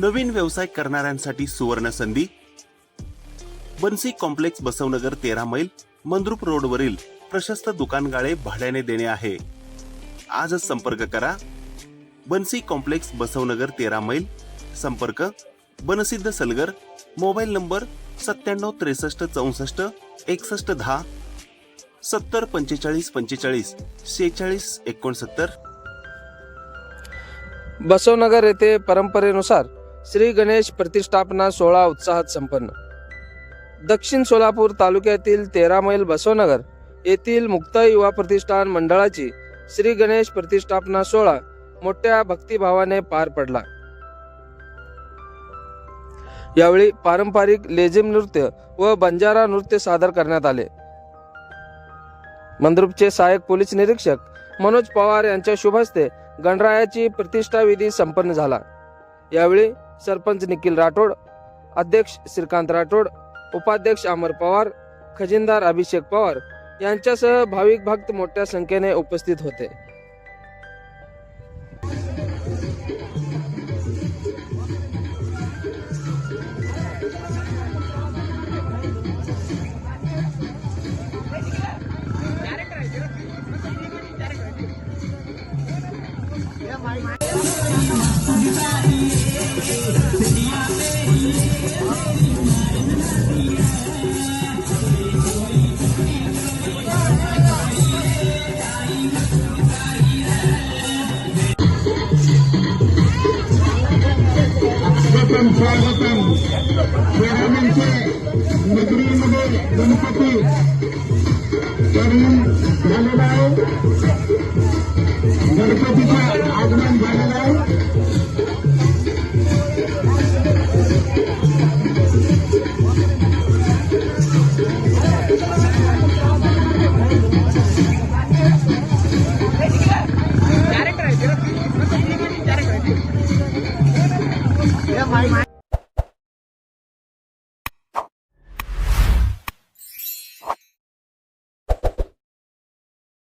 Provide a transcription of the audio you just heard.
नवीन व्यवसाय करणाऱ्यांसाठी सुवर्ण संधी बन्सी कॉम्प्लेक्स बसवनगर तेरा मैल मंद्रुप रोडवरील प्रशस्त दुकानगाळे भाड्याने देणे आहे. आजच संपर्क करा. बन्सी कॉम्प्लेक्स बसवनगर तेरा मैल संपर्क बनसिद्ध सलगर मोबाईल नंबर सत्त्याण्णव त्रेसष्ट चौसष्ट एकसष्ट दहा सत्तर पंचेचाळीस पंचेचाळीस सेहेचाळीस एकोणसत्तर. बसवनगर येथे परंपरेनुसार श्री गणेश प्रतिष्ठापना सोहळा उत्साहात संपन्न. दक्षिण सोलापूर तालुक्यातील तेरा मैल बसवनगर येथील मुक्त युवा प्रतिष्ठान मंडळाची श्री गणेश प्रतिष्ठापना सोहळा मोठ्या भक्तिभावाने पार पडला. यावेळी पारंपरिक लेझिम नृत्य व बंजारा नृत्य सादर करण्यात आले. मंद्रुपचे सहाय्यक पोलीस निरीक्षक मनोज पवार यांच्या शुभ हस्ते गणरायाची प्रतिष्ठा विधी संपन्न झाला. यावेळी सरपंच निखिल राठोड अध्यक्ष श्रीकांत राठोड उपाध्यक्ष अमर पवार खजिनदार अभिषेक पवार यांच्यासह भाविक भक्त मोठ्या संख्येने उपस्थित होते. स्वागतम स्वागतम पेरामींचे नगरीमध्ये गणपती तरुण झालेला आहे गणपतीचं आगमन झालं कॅरेक्टर आहे